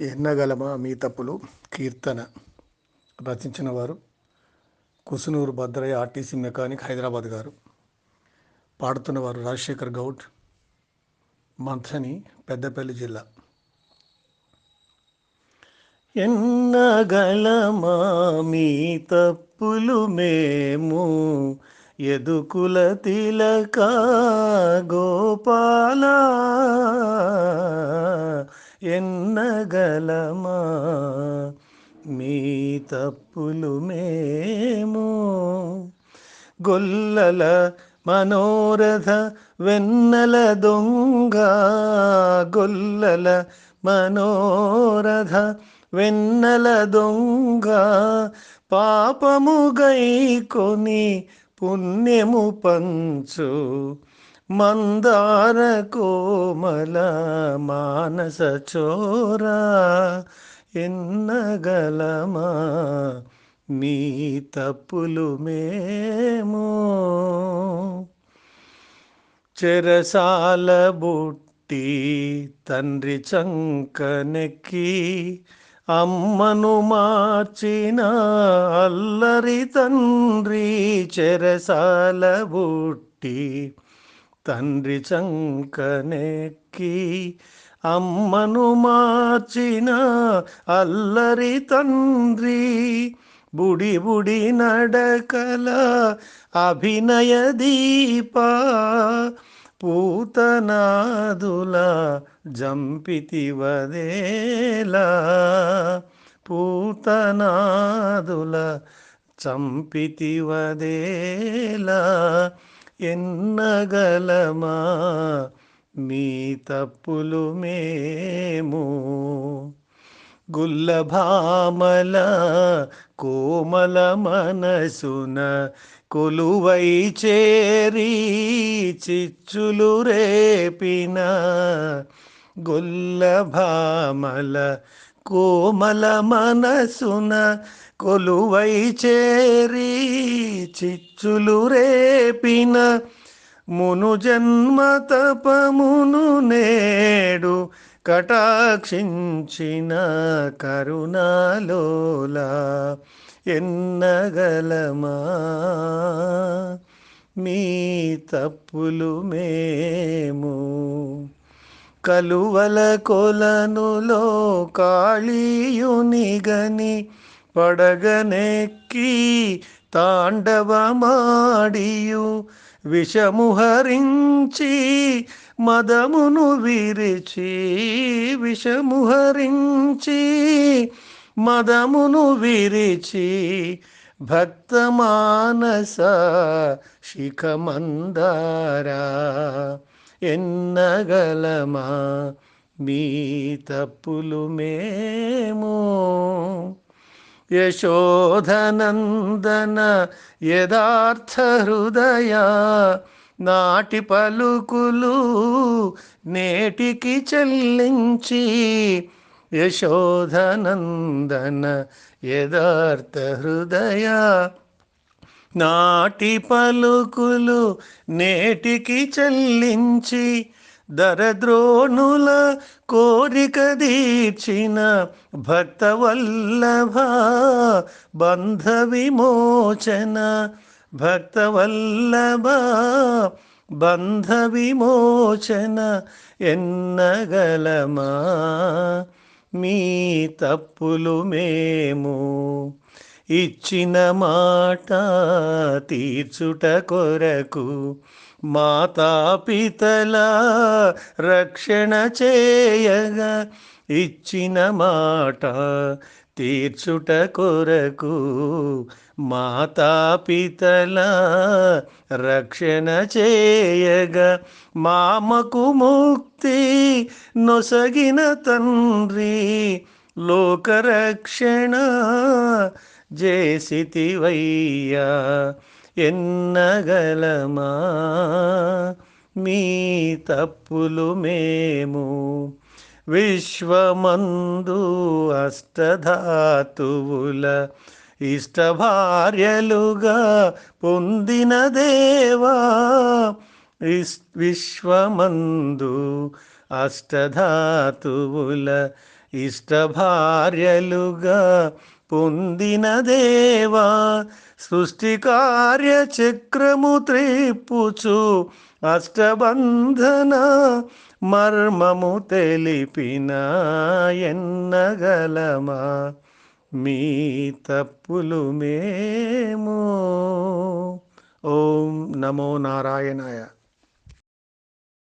ఎన్నగలమా మీ తప్పులు? కీర్తన రచించిన వారు కుసునూరు భద్రయ్య ఆర్టీసీ మెకానిక్ హైదరాబాద్ గారు. పాడుతున్నవారు రాజశేఖర్ గౌడ్ మంథని పెద్దపల్లి జిల్లా. ఎన్నగలమా మీ తప్పులు మేము? ఎదుకుల తిలక గోపాల ఎన్నగలమా? మీ తప్పులు మేము. గొల్లల మనోరథ వెన్నెల దొంగ. గొల్లల మనోరథ వెన్నెల దొంగ. పాపము గైకొని పుణ్యము పంచు. మందార కోమల మానస చోరా ఎన్నగలమా? మీ తప్పులు మేము. చెరసాల బుట్టి తండ్రి చంకనెక్కి అమ్మను మార్చిన అల్లరి తండ్రి చెరసాల బుట్టి తండ్రి చంకనెక్కి అమ్మను మార్చిన అల్లరి తండ్రి బుడి బుడి నడకల అభినయ దీప పూతనాదుల జంపితివదేలా పూతనాదుల చంపితివదేలా. ఎన్నగలమా? మీ తప్పులు మేము. గుల్లభామల కోమల మనసున కొలువై చేరి చిచ్చులు రేపిన గుల్లభామల కోమల మనసున కొలువై చేరి చిచ్చులు రేపిన మును జన్మ తపమును నేడు కటాక్షించిన కరుణాలోలా ఎన్నగలమా? మీ తప్పులు మేము కలువల కొలనులో కాళీయునిగని పడగనెక్కి తాండవమాడియు విషము హరించి మదమును విరిచి విషము హరించి మదమును విరిచి భక్తమానస శిఖమందారా. ఎన్నగలమా? మీ తప్పులు మేము. యశోధనందన యథార్థ హృదయ నాటి పలుకులు నేటికి చెల్లించి. యశోధనందన యథార్థ హృదయ నాటి పలుకులు నేటికి చెల్లించి దరద్రోణుల కోరిక దీర్చిన భక్తవల్లభ బంధ విమోచన. భక్తవల్లభ బంధ విమోచన ఎన్నగలమా? మీ తప్పులు మేము ఇచ్చిన మాట తీర్చుట కొరకు మాతాపితల రక్షణ చేయగా ఇచ్చిన మాట తీర్చుట కొరకు మాతాపితల రక్షణ చేయగా మామకు ముక్తి నొసగిన తండ్రి లోకరక్షణ జేసితివయ్యా ఎన్నగలమా? మీ తప్పులు మేము విశ్వమందు అష్టధాతువుల ఇష్టభార్యలుగా పొందిన దేవా విశ్వమందు అష్టధాతువుల ఇష్టభార్యలుగా పొందిన దేవా సృష్టి కార్య చక్రము త్రిప్పుచు అష్టబంధన మర్మము తెలిపిన ఎన్నగలమా మీ తప్పులు మేము. ఓం నమో నారాయణాయ.